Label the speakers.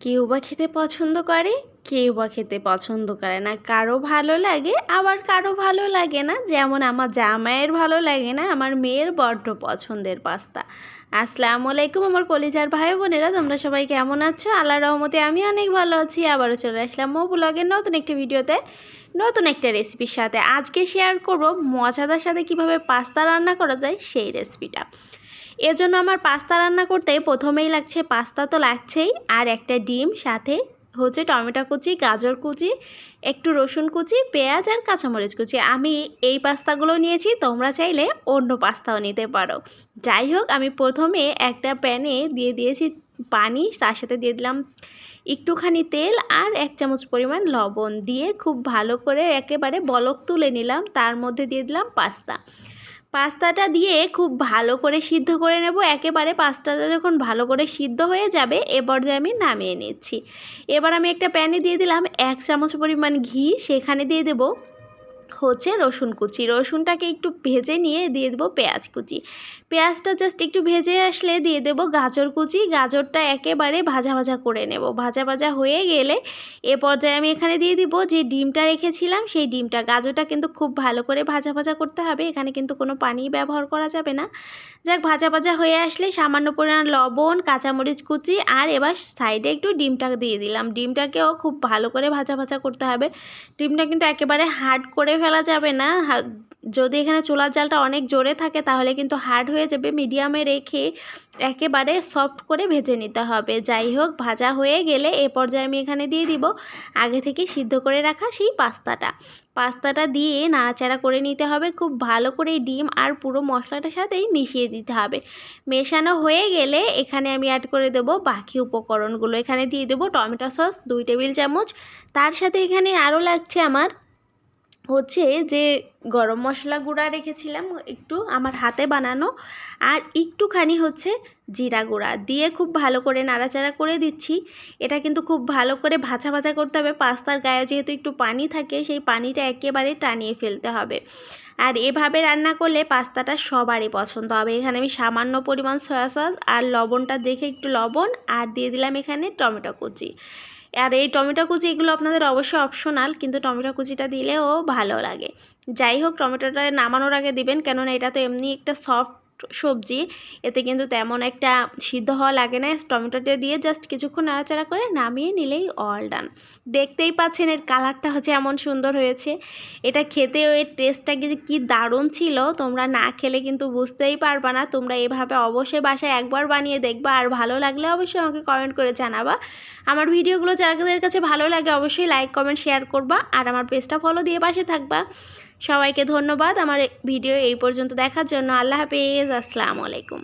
Speaker 1: কেউ বা খেতে পছন্দ করে, কেউ বা খেতে পছন্দ করে না। কারও ভালো লাগে, আবার কারও ভালো লাগে না। যেমন আমার জামাইয়ের ভালো লাগে না, আমার মেয়ের বড্ড পছন্দের পাস্তা। আসসালামু আলাইকুম আমার কলিজার ভাই বোনেরা, তোমরা সবাই কেমন আছো? আল্লাহ রহমতে আমি অনেক ভালো আছি। আবারও চলে আসলাম মো ব্লগের নতুন একটি ভিডিওতে, নতুন একটা রেসিপির সাথে। আজকে শেয়ার করব মজাদার সাথে কীভাবে পাস্তা রান্না করা যায় সেই রেসিপিটা এজন্য আমার পাস্তা রান্না করতে প্রথমেই লাগছে পাস্তা তো লাগছেই, আর একটা ডিম, সাথে হচ্ছে টমেটো কুচি, গাজর কুচি, একটু রসুন কুচি, পেঁয়াজ আর কাঁচামরিচ কুচি। আমি এই পাস্তাগুলো নিয়েছি, তোমরা চাইলে অন্য পাস্তাও নিতে পারো। যাই হোক, আমি প্রথমে একটা প্যানে দিয়ে দিয়েছি পানি, তার সাথে দিয়ে দিলাম একটুখানি তেল আর এক চামচ পরিমাণ লবণ। দিয়ে খুব ভালো করে একেবারে বলক তুলে নিলাম, তার মধ্যে দিয়ে দিলাম পাস্তা। পাস্তাটা দিয়ে খুব ভালো করে সিদ্ধ করে নেব। একেবারে পাস্তাটা যখন ভালো করে সিদ্ধ হয়ে যাবে, এ পর্যায়ে আমি নামিয়ে নিচ্ছি। এবার আমি একটা প্যানে দিয়ে দিলাম এক চামচ পরিমাণ ঘি, সেখানে দিয়ে দেবো হচ্ছে রসুন কুচি। রসুনটাকে একটু ভেজে নিয়ে দিয়ে দেবো পেঁয়াজ কুচি। পেঁয়াজটা জাস্ট একটু ভেজে আসলে দিয়ে দেবো গাজর কুচি। গাজরটা একেবারে ভাজা ভাজা করে নেব। ভাজা ভাজা হয়ে গেলে এ পর্যায়ে আমি এখানে দিয়ে দিব যে ডিমটা রেখেছিলাম সেই ডিমটা। গাজরটা কিন্তু খুব ভালো করে ভাজা ভাজা করতে হবে। এখানে কিন্তু কোনো পানি ব্যবহার করা যাবে না। যাক, ভাজা ভাজা হয়ে আসলে সামান্য পরিমাণ লবণ, কাঁচামরিচ কুচি আর এবার সাইডে একটু ডিমটা দিয়ে দিলাম। ডিমটাকেও খুব ভালো করে ভাজা ভাজা করতে হবে। ডিমটা কিন্তু একেবারে হার্ড করে ফেলা যাবে না। যদি এখানে চুলার জালটা অনেক জোরে থাকে, তাহলে কিন্তু হার্ড হয়ে যাবে। মিডিয়ামে রেখে একেবারে সফট করে ভেজে নিতে হবে। যাই হোক, ভাজা হয়ে গেলে এ পর্যায়ে আমি এখানে দিয়ে দিব আগে থেকে সিদ্ধ করে রাখা সেই পাস্তাটা। পাস্তাটা দিয়ে নাড়াচাড়া করে নিতে হবে। খুব ভালো করে ডিম আর পুরো মশলাটার সাথেই মিশিয়ে দিতে হবে। মেশানো হয়ে গেলে এখানে আমি অ্যাড করে দেব বাকি উপকরণগুলো। এখানে দিয়ে দেবো টমেটো সস, দুই টেবিল চামচ। তার সাথে এখানে আরও লাগছে আমার হচ্ছে যে গরম মশলা গুঁড়া রেখেছিলাম একটু আমার হাতে বানানো আর একটুখানি হচ্ছে জিরা গুঁড়া। দিয়ে খুব ভালো করে নাড়াচাড়া করে দিচ্ছি। এটা কিন্তু খুব ভালো করে ভাজা ভাজা করতে হবে। পাস্তার গায়ে যেহেতু একটু পানি থাকে, সেই পানিটা একেবারে টানিয়ে ফেলতে হবে। আর এভাবে রান্না করলে পাস্তাটা সবারই পছন্দ হবে। এখানে আমি সামান্য পরিমাণ সয়া সস আর লবণটা দেখে একটু লবণ আর দিয়ে দিলাম এখানে টমেটো কুচি। আর এই টমেটো কুচি এগুলো আপনাদের অবশ্যই অপশনাল কিন্তু টমেটো কুচিটা দিলেও ভালো লাগে। যাই হোক, টমেটোটা নামানোর আগে দিবেন, কেননা এটা তো এমনি একটা সফট সবজি, এতে কিন্তু তেমন একটা সিদ্ধ হওয়া লাগে না। টমেটোটা দিয়ে জাস্ট কিছুক্ষণ নাড়াচাড়া করে নামিয়ে নিলেই অল ডান দেখতেই পাচ্ছেন এর কালারটা হচ্ছে এমন সুন্দর হয়েছে। এটা খেতে এর টেস্টটা কিন্তু কী দারুণ ছিল। তোমরা না খেলে কিন্তু বুঝতেই পারবা না। তোমরা এভাবে অবশ্যই বাসায় একবার বানিয়ে দেখবা। আর ভালো লাগলে অবশ্যই আমাকে কমেন্ট করে জানাবা। আমার ভিডিওগুলো যাদের কাছে ভালো লাগে অবশ্যই লাইক কমেন্ট শেয়ার করবা। আর আমার পেজটা ফলো দিয়ে পাশে থাকবা। সবাইকে ধন্যবাদ আমার ভিডিও এই পর্যন্ত দেখার জন্য। আল্লাহ হাফেজ আসসালামু আলাইকুম।